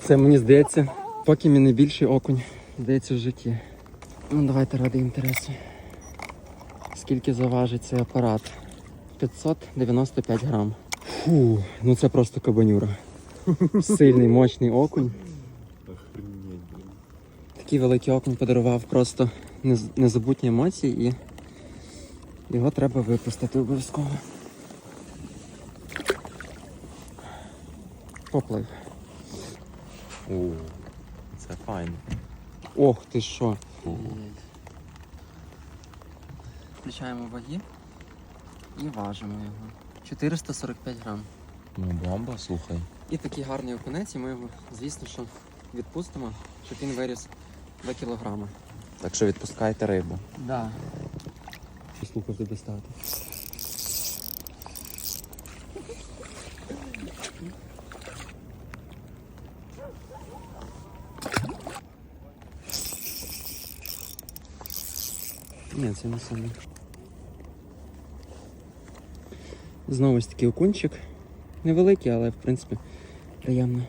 Це мені здається, поки мій найбільший окунь, здається, в житті. Ну, давайте ради інтересу. Скільки заважить цей апарат? 595 грам. Фу, ну це просто кабанюра. Сильний, мощний окунь. Такий великий окунь подарував просто незабутні емоції і його треба випустити обов'язково. Поплив. О, це файно. Ох ти що. Включаємо ваги і важимо його. 445 грам. Ну, бомба, слухай. І такий гарний окунець, і ми його, звісно, що відпустимо, щоб він виріс 2 кілограми. Так що відпускайте рибу. Да. Що слухав тебе стати? Ні, це не саме. Знову ж таки окунчик. Невеликий, але в принципі приємно